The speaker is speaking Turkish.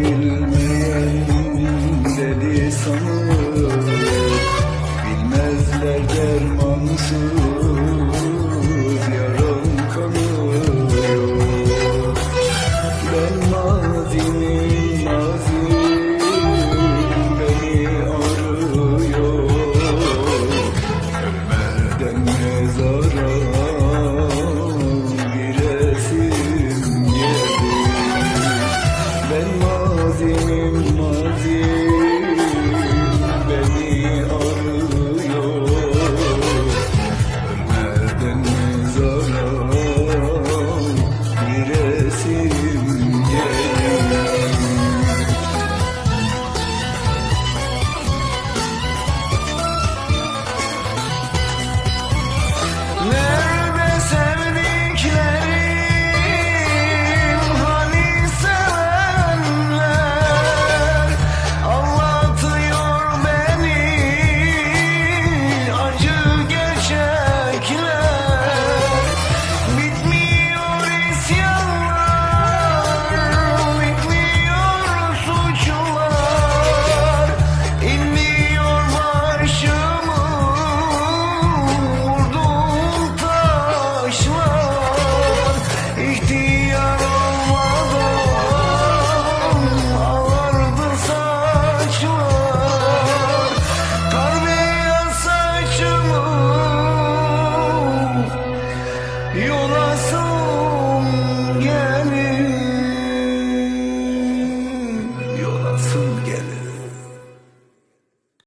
bilmeyen deli sanır. Bilmezler dermansız sensiz